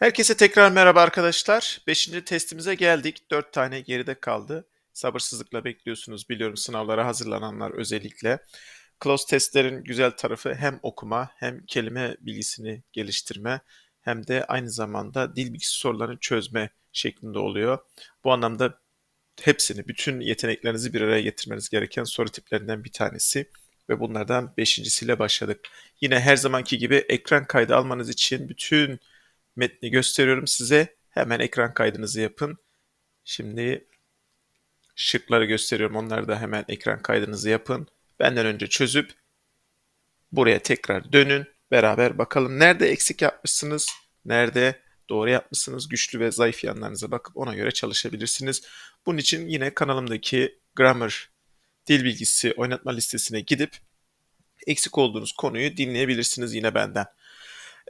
Herkese tekrar merhaba arkadaşlar. Beşinci testimize geldik. Dört tane geride kaldı. Sabırsızlıkla bekliyorsunuz biliyorum sınavlara hazırlananlar özellikle. Close testlerin güzel tarafı hem okuma hem kelime bilgisini geliştirme hem de aynı zamanda dil bilgisi sorularını çözme şeklinde oluyor. Bu anlamda hepsini, bütün yeteneklerinizi bir araya getirmeniz gereken soru tiplerinden bir tanesi ve bunlardan beşincisiyle başladık. Yine her zamanki gibi ekran kaydı almanız için bütün metni gösteriyorum size. Hemen ekran kaydınızı yapın. Şimdi şıkları gösteriyorum. Onları da hemen ekran kaydınızı yapın. Benden önce çözüp buraya tekrar dönün. Beraber bakalım nerede eksik yapmışsınız, nerede doğru yapmışsınız, güçlü ve zayıf yanlarınıza bakıp ona göre çalışabilirsiniz. Bunun için yine kanalımdaki Grammar dil bilgisi oynatma listesine gidip eksik olduğunuz konuyu dinleyebilirsiniz yine benden.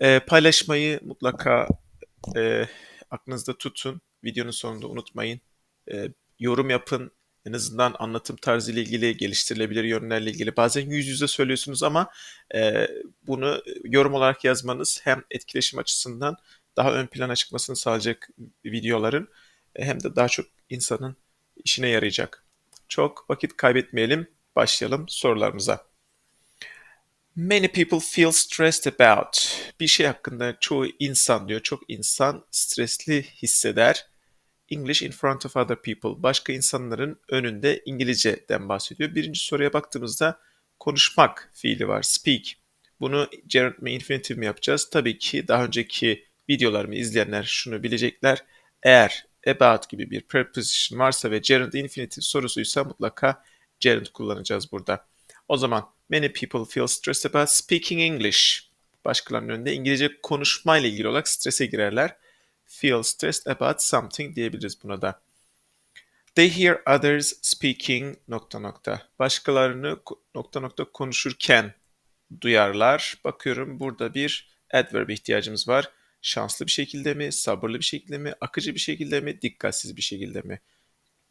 E, paylaşmayı mutlaka e, aklınızda tutun. Videonun sonunda unutmayın. E, yorum yapın. En azından anlatım tarzı ile ilgili, geliştirilebilir yönlerle ilgili. Bazen yüz yüze söylüyorsunuz ama e, bunu yorum olarak yazmanız hem etkileşim açısından daha ön plana çıkmasını sağlayacak videoların hem de daha çok insanın işine yarayacak. Çok vakit kaybetmeyelim. Başlayalım sorularımıza. Many people feel stressed about. Bir şey hakkında çoğu insan diyor, çok insan stresli hisseder. English in front of other people. Başka insanların önünde İngilizceden bahsediyor. Birinci soruya baktığımızda konuşmak fiili var. Speak. Bunu gerund mi infinitive mi yapacağız? Tabii ki daha önceki videolarımı izleyenler şunu bilecekler. Eğer about gibi bir preposition varsa ve gerund infinitive sorusuysa mutlaka gerund kullanacağız burada. O zaman Many people feel stressed about speaking English. Başkalarının önünde İngilizce konuşmayla ilgili olarak strese girerler. Feel stressed about something diyebiliriz buna da. They hear others speaking nokta nokta. Başkalarını nokta nokta konuşurken duyarlar. Bakıyorum burada bir adverb ihtiyacımız var. Şanslı bir şekilde mi, sabırlı bir şekilde mi, akıcı bir şekilde mi, dikkatsiz bir şekilde mi?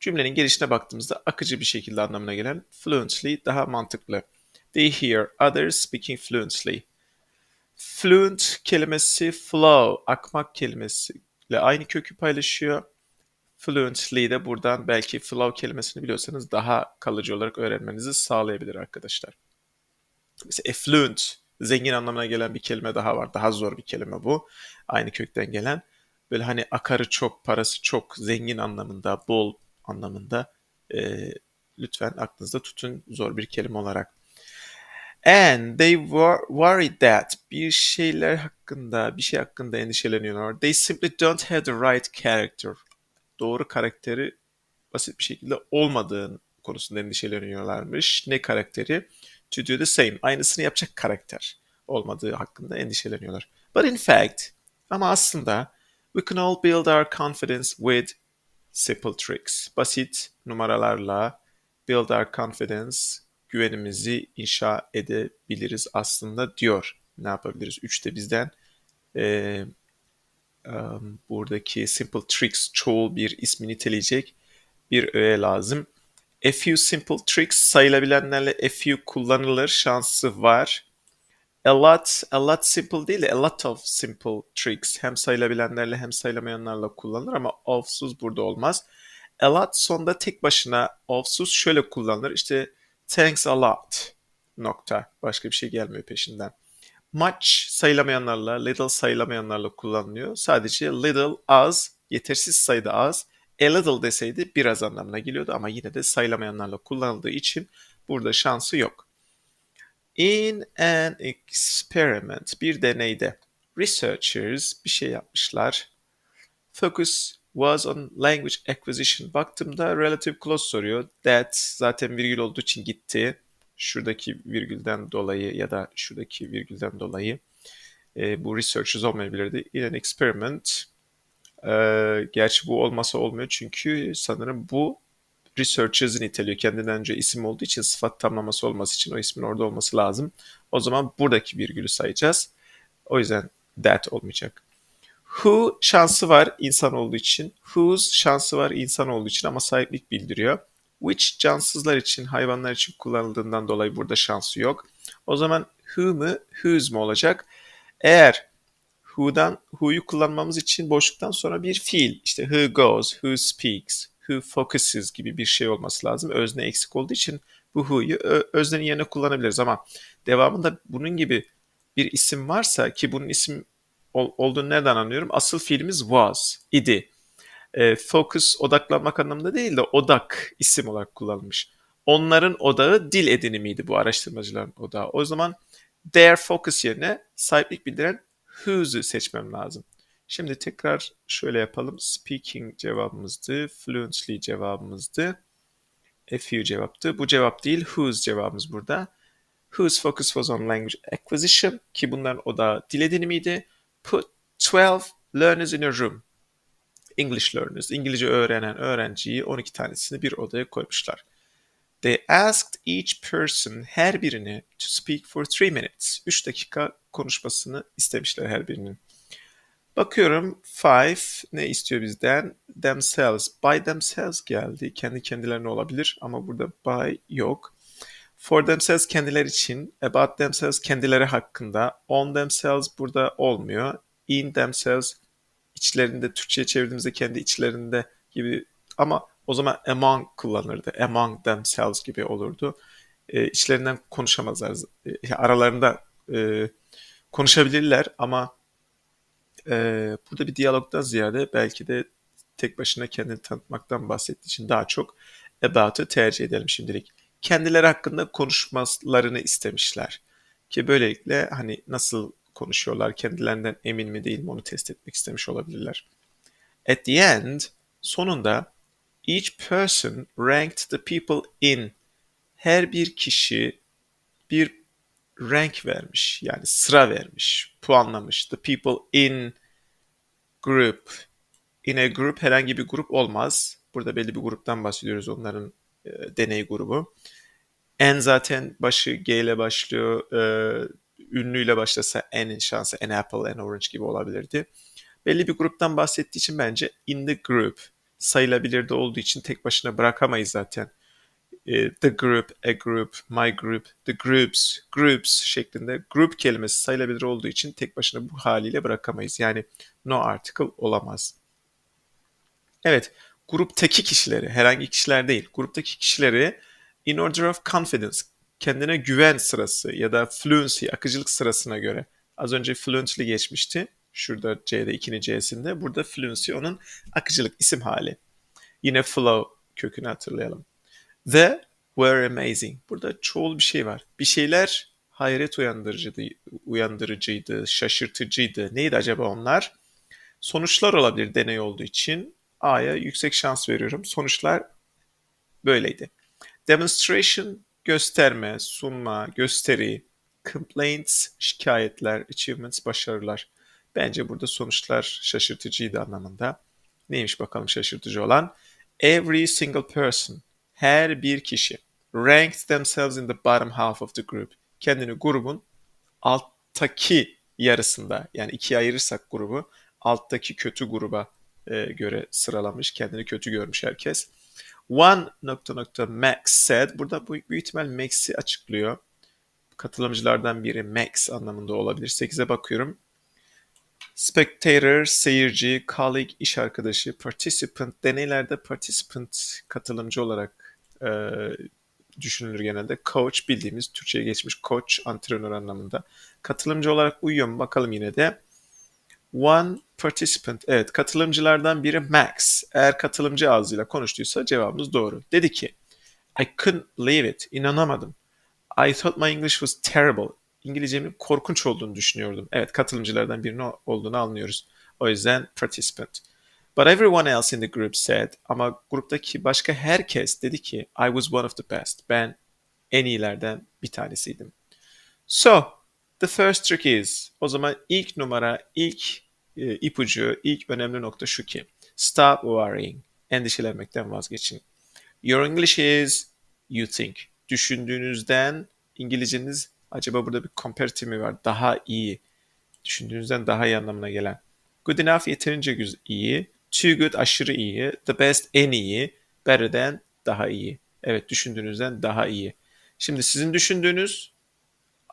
Cümlenin gelişine baktığımızda akıcı bir şekilde anlamına gelen fluently daha mantıklı. They hear others speaking fluently. Fluent kelimesi flow, akmak kelimesiyle aynı kökü paylaşıyor. Fluently de buradan belki flow kelimesini biliyorsanız daha kalıcı olarak öğrenmenizi sağlayabilir arkadaşlar. Mesela effluent, zengin anlamına gelen bir kelime daha var. Daha zor bir kelime bu. Aynı kökten gelen. Böyle hani akarı çok, parası çok, zengin anlamında, bol anlamında. E, lütfen aklınızda tutun zor bir kelime olarak. And they were worried that bir şeyler hakkında, bir şey hakkında endişeleniyorlar. They simply don't have the right character. Doğru karakteri basit bir şekilde olmadığın konusunda endişeleniyorlarmış. Ne karakteri? To do the same. Aynısını yapacak karakter olmadığı hakkında endişeleniyorlar. But in fact, ama aslında we can all build our confidence with simple tricks. Basit numaralarla build our confidence güvenimizi inşa edebiliriz aslında diyor. Ne yapabiliriz? Üçte bizden e, um, buradaki simple tricks çoğul bir ismi niteleyecek bir öğe lazım. A few simple tricks sayılabilenlerle a few kullanılır şansı var. A lot, a lot simple değil de a lot of simple tricks hem sayılabilenlerle hem sayılamayanlarla kullanılır ama ofsuz burada olmaz. A lot sonda tek başına ofsuz şöyle kullanılır. İşte Thanks a lot. Nokta. Başka bir şey gelmiyor peşinden. Much sayılamayanlarla, little sayılamayanlarla kullanılıyor. Sadece little az, yetersiz sayıda az. A little deseydi biraz anlamına geliyordu ama yine de sayılamayanlarla kullanıldığı için burada şansı yok. In an experiment, bir deneyde researchers bir şey yapmışlar. Focus was on language acquisition. Baktığımda relative clause soruyor. That zaten virgül olduğu için gitti. Şuradaki virgülden dolayı ya da şuradaki virgülden dolayı e, bu researchers olmayabilirdi. In an experiment e, gerçi bu olmasa olmuyor çünkü sanırım bu researchers'ı niteliyor. Kendinden önce isim olduğu için sıfat tamlaması olması için o ismin orada olması lazım. O zaman buradaki virgülü sayacağız. O yüzden that olmayacak. Who şansı var insan olduğu için. Whose şansı var insan olduğu için ama sahiplik bildiriyor. Which cansızlar için, hayvanlar için kullanıldığından dolayı burada şansı yok. O zaman who mu, whose mu olacak? Eğer who'dan who'yu kullanmamız için boşluktan sonra bir fiil işte who goes, who speaks, who focuses gibi bir şey olması lazım. Özne eksik olduğu için bu who'yu öznenin yerine kullanabiliriz ama devamında bunun gibi bir isim varsa ki bunun isim ol, olduğunu nereden anlıyorum? Asıl fiilimiz was, idi. E, focus odaklanmak anlamında değil de odak isim olarak kullanılmış. Onların odağı dil edinimiydi bu araştırmacıların odağı. O zaman their focus yerine sahiplik bildiren who's'u seçmem lazım. Şimdi tekrar şöyle yapalım. Speaking cevabımızdı. Fluently cevabımızdı. A few cevaptı. Bu cevap değil. Whose cevabımız burada. Whose focus was on language acquisition ki bunların odağı dil edinimiydi. Put 12 learners in a room. English learners, İngilizce öğrenen öğrenciyi 12 tanesini bir odaya koymuşlar. They asked each person her birini to speak for 3 minutes. 3 dakika konuşmasını istemişler her birinin. Bakıyorum five ne istiyor bizden? Themselves. By themselves geldi. Kendi kendilerine olabilir ama burada by yok. For themselves kendileri için. About themselves kendileri hakkında. On themselves burada olmuyor. In themselves içlerinde Türkçe'ye çevirdiğimizde kendi içlerinde gibi ama o zaman among kullanırdı. Among themselves gibi olurdu. E, içlerinden konuşamazlar. E, aralarında e, konuşabilirler ama e, burada bir diyalogdan ziyade belki de tek başına kendini tanıtmaktan bahsettiği için daha çok about'ı tercih edelim şimdilik. Kendileri hakkında konuşmalarını istemişler. Ki böylelikle hani nasıl konuşuyorlar, kendilerinden emin mi değil mi onu test etmek istemiş olabilirler. At the end, sonunda each person ranked the people in. Her bir kişi bir rank vermiş. Yani sıra vermiş, puanlamış. The people in group. In a group herhangi bir grup olmaz. Burada belli bir gruptan bahsediyoruz onların e, deney grubu. En zaten başı G ile başlıyor. E, ünlüyle başlasa N'in şansı an apple, an orange gibi olabilirdi. Belli bir gruptan bahsettiği için bence in the group sayılabilir de olduğu için tek başına bırakamayız zaten. E, the group, a group, my group, the groups, groups şeklinde group kelimesi sayılabilir olduğu için tek başına bu haliyle bırakamayız. Yani no article olamaz. Evet, gruptaki kişileri, herhangi kişiler değil, gruptaki kişileri in order of confidence, kendine güven sırası ya da fluency, akıcılık sırasına göre. Az önce fluently geçmişti. Şurada C'de, ikinci C'sinde. Burada fluency onun akıcılık isim hali. Yine flow kökünü hatırlayalım. The were amazing. Burada çoğul bir şey var. Bir şeyler hayret uyandırıcıydı, uyandırıcıydı, şaşırtıcıydı. Neydi acaba onlar? Sonuçlar olabilir deney olduğu için. A'ya yüksek şans veriyorum. Sonuçlar böyleydi. Demonstration gösterme, sunma, gösteri, complaints, şikayetler, achievements, başarılar. Bence burada sonuçlar şaşırtıcıydı anlamında. Neymiş bakalım şaşırtıcı olan? Every single person, her bir kişi, ranked themselves in the bottom half of the group. Kendini grubun alttaki yarısında, yani ikiye ayırırsak grubu, alttaki kötü gruba e, göre sıralamış. Kendini kötü görmüş herkes. One nokta nokta Max said. Burada bu büyük ihtimal Max'i açıklıyor. Katılımcılardan biri Max anlamında olabilir. 8'e bakıyorum. Spectator, seyirci, colleague, iş arkadaşı, participant, deneylerde participant katılımcı olarak e, düşünülür genelde. Coach bildiğimiz Türkçe'ye geçmiş coach, antrenör anlamında. Katılımcı olarak uyuyor mu bakalım yine de. One participant. Evet katılımcılardan biri Max. Eğer katılımcı ağzıyla konuştuysa cevabımız doğru. Dedi ki I couldn't believe it. İnanamadım. I thought my English was terrible. İngilizcemin korkunç olduğunu düşünüyordum. Evet katılımcılardan birinin olduğunu anlıyoruz. O yüzden participant. But everyone else in the group said ama gruptaki başka herkes dedi ki I was one of the best. Ben en iyilerden bir tanesiydim. So The first trick is. O zaman ilk numara, ilk e, ipucu, ilk önemli nokta şu ki. Stop worrying. Endişelenmekten vazgeçin. Your English is you think. Düşündüğünüzden İngilizceniz acaba burada bir comparative mi var? Daha iyi. Düşündüğünüzden daha iyi anlamına gelen. Good enough yeterince iyi. Too good aşırı iyi. The best en iyi. Better than daha iyi. Evet düşündüğünüzden daha iyi. Şimdi sizin düşündüğünüz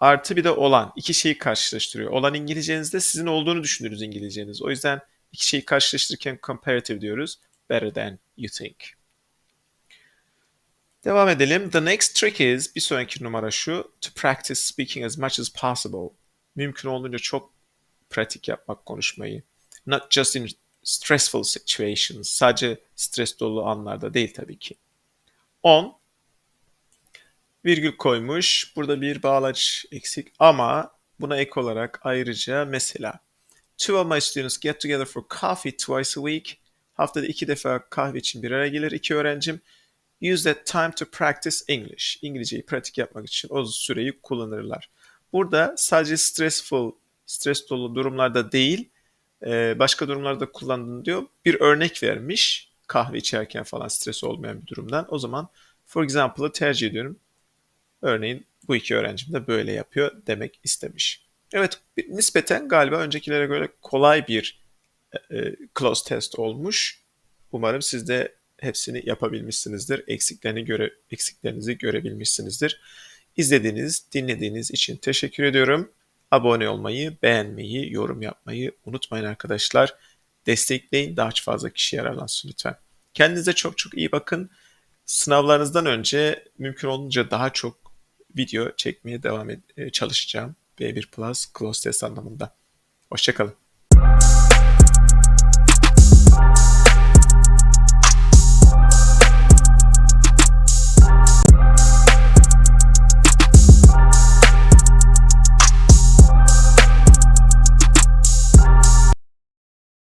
artı bir de olan. iki şeyi karşılaştırıyor. Olan İngilizcenizde sizin olduğunu düşünürüz İngilizceniz. O yüzden iki şeyi karşılaştırırken comparative diyoruz. Better than you think. Devam edelim. The next trick is, bir sonraki numara şu. To practice speaking as much as possible. Mümkün olduğunca çok pratik yapmak konuşmayı. Not just in stressful situations. Sadece stres dolu anlarda değil tabii ki. 10. Virgül koymuş. Burada bir bağlaç eksik ama buna ek olarak ayrıca mesela Two of my students get together for coffee twice a week. Haftada iki defa kahve için bir araya gelir iki öğrencim. Use that time to practice English. İngilizceyi pratik yapmak için o süreyi kullanırlar. Burada sadece stressful, stres dolu durumlarda değil, e, başka durumlarda kullandığını diyor. Bir örnek vermiş kahve içerken falan stres olmayan bir durumdan. O zaman for example'ı tercih ediyorum. Örneğin bu iki öğrencim de böyle yapıyor demek istemiş. Evet nispeten galiba öncekilere göre kolay bir e, close test olmuş. Umarım siz de hepsini yapabilmişsinizdir. Eksiklerini göre eksiklerinizi görebilmişsinizdir. İzlediğiniz, dinlediğiniz için teşekkür ediyorum. Abone olmayı, beğenmeyi, yorum yapmayı unutmayın arkadaşlar. Destekleyin, daha fazla kişi yararlansın lütfen. Kendinize çok çok iyi bakın. Sınavlarınızdan önce mümkün olunca daha çok video çekmeye devam et, çalışacağım. B1 Plus Close Test anlamında. Hoşçakalın.